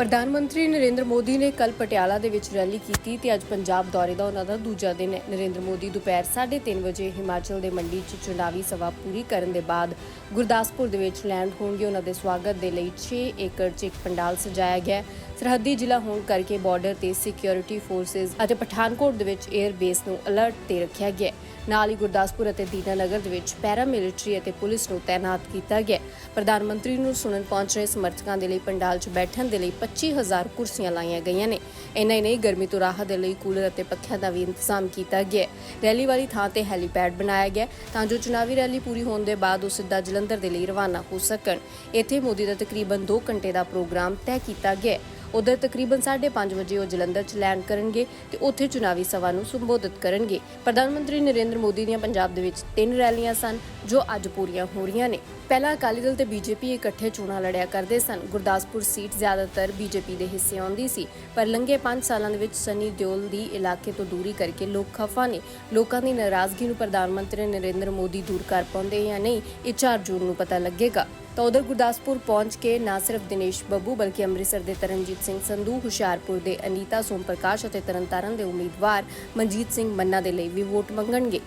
ਪ੍ਰਧਾਨ ਮੰਤਰੀ ਨਰਿੰਦਰ ਮੋਦੀ ਨੇ ਕੱਲ ਪਟਿਆਲਾ ਦੇ ਵਿੱਚ ਰੈਲੀ ਕੀਤੀ ਤੇ ਅੱਜ ਪੰਜਾਬ ਦੌਰੇ ਦਾ ਉਹਨਾਂ ਦਾ ਦੂਜਾ ਦਿਨ ਹੈ। ਨਰਿੰਦਰ ਮੋਦੀ ਦੁਪਹਿਰ 3:30 ਵਜੇ ਹਿਮਾਚਲ ਦੇ ਮੰਡੀ 'ਚ ਚੁਣਾਵੀ ਸਭਾ ਪੂਰੀ ਕਰਨ ਦੇ ਬਾਅਦ ਗੁਰਦਾਸਪੁਰ ਦੇ ਵਿੱਚ ਲੈਂਡ ਹੋਣਗੇ। ਉਹਨਾਂ ਦੇ ਸਵਾਗਤ ਦੇ ਲਈ 6 ਏਕੜ 'ਚ ਇੱਕ ਪੰਡਾਲ ਸਜਾਇਆ ਗਿਆ ਸਰਹੱਦੀ ਜ਼ਿਲ੍ਹਾ ਹੋਣ ਕਰਕੇ ਬਾਰਡਰ ਤੇ ਸਿਕਿਉਰਿਟੀ ਫੋਰਸਿਸ ਅਤੇ ਪਠਾਨਕੋਟ ਦੇ ਵਿੱਚ 에ਅਰ ਬੇਸ ਨੂੰ ਅਲਰਟ ਤੇ ਰੱਖਿਆ ਗਿਆ ਨਾਲ ਹੀ ਗੁਰਦਾਸਪੁਰ ਅਤੇ ਦੀਨਾਨਗਰ ਦੇ ਵਿੱਚ ਪੈਰਾ ਮਿਲਟਰੀ ਅਤੇ ਪੁਲਿਸ ਨੂੰ ਤਾਇਨਾਤ ਕੀਤਾ ਗਿਆ ਪ੍ਰਧਾਨ ਮੰਤਰੀ ਨੂੰ ਸੁਣਨ ਪਹੁੰਚ ਰਹੇ ਸਮਰਥਕਾਂ ਦੇ ਲਈ ਪੰਡਾਲ 'ਚ ਬੈਠਣ ਦੇ ਲਈ 25000 ਕੁਰਸੀਆਂ ਲਾਈਆਂ ਗਈਆਂ ਨੇ। ਇੰਨਾ ਹੀ ਨਹੀਂ, ਗਰਮੀ ਤੋਂ ਰਾਹਤ ਦੇ ਲਈ ਕੂਲਰ ਅਤੇ ਪੱਖਿਆਂ ਦਾ ਵੀ ਇੰਤਜ਼ਾਮ ਕੀਤਾ ਗਿਆ ਰੈਲੀ ਵਾਲੀ ਥਾਂ ਤੇ ਹੈਲੀਪੈਡ ਬਣਾਇਆ ਗਿਆ ਤਾਂ ਜੋ ਚੁਣਾਵੀ ਰੈਲੀ ਪੂਰੀ ਹੋਣ ਦੇ ਬਾਅਦ ਉਹ ਸਿੱਧਾ ਜਲੰਧਰ ਦੇ ਲਈ ਰਵਾਨਾ ਹੋ ਸਕਣ। ਇੱਥੇ ਮੋਦੀ ਦਾ ਤਕਰੀਬਨ 2 ਘੰਟੇ ਦਾ ਪ੍ਰੋਗਰਾਮ ਤੈਅ ਕੀਤਾ ਗਿਆ ਉਧਰ ਤਕਰੀਬਨ 5:30 ਵਜੇ ਉਹ ਜਲੰਧਰ 'ਚ ਲੈਂਡ ਕਰਨਗੇ ਤੇ ਉੱਥੇ ਚੁਣਾਵੀ ਸਭਾ ਨੂੰ ਸੰਬੋਧਿਤ ਕਰਨਗੇ। ਪ੍ਰਧਾਨ ਮੰਤਰੀ ਨਰਿੰਦਰ ਮੋਦੀ ਦੀਆਂ ਪੰਜਾਬ ਦੇ ਵਿੱਚ ਤਿੰਨ ਰੈਲੀਆਂ ਸਨ, ਜੋ ਅੱਜ ਪੂਰੀਆਂ ਹੋ ਰਹੀਆਂ ਨੇ। ਪਹਿਲਾਂ ਅਕਾਲੀ ਦਲ ਤੇ ਬੀਜੇਪੀ ਇਕੱਠੇ ਚੋਣਾਂ ਲੜਿਆ ਕਰਦੇ ਸਨ। ਗੁਰਦਾਸਪੁਰ ਸੀਟ ਜ਼ਿਆਦਾਤਰ ਬੀਜੇਪੀ ਦੇ ਹਿੱਸੇ ਆਉਂਦੀ ਸੀ, ਪਰ ਲੰਘੇ 5 ਸਾਲਾਂ ਦੇ ਵਿੱਚ ਸਨੀ ਦਿਓਲ ਦੀ ਇਲਾਕੇ ਤੋਂ ਦੂਰੀ ਕਰਕੇ ਲੋਕ ਖਫਾ ਨੇ। ਲੋਕਾਂ ਦੀ ਨਾਰਾਜ਼ਗੀ ਨੂੰ ਪ੍ਰਧਾਨ ਮੰਤਰੀ ਨਰਿੰਦਰ ਮੋਦੀ ਦੂਰ ਕਰ ਪਾਉਂਦੇ ਜਾਂ ਨਹੀਂ, ਇਹ 4 ਜੂਨ ਨੂੰ ਪਤਾ ਲੱਗੇਗਾ। ਤਾਂ ਉਧਰ ਗੁਰਦਾਸਪੁਰ ਪਹੁੰਚ ਕੇ ਨਾ ਸਿਰਫ ਦਿਨੇਸ਼ ਬੱਬੂ ਬਲਕਿ ਅੰਮ੍ਰਿਤਸਰ ਦੇ ਤਰਨਜੀਤ ਸਿੰਘ ਸੰਧੂ, ਹੁਸ਼ਿਆਰਪੁਰ ਦੇ ਅਨੀਤਾ ਸੋਮ ਪ੍ਰਕਾਸ਼ ਅਤੇ ਤਰਨਤਾਰਨ ਦੇ ਉਮੀਦਵਾਰ ਮਨਜੀਤ ਸਿੰਘ ਮੰਨਾ ਦੇ ਲਈ ਵੀ ਵੋਟ ਮੰਗਣਗੇ।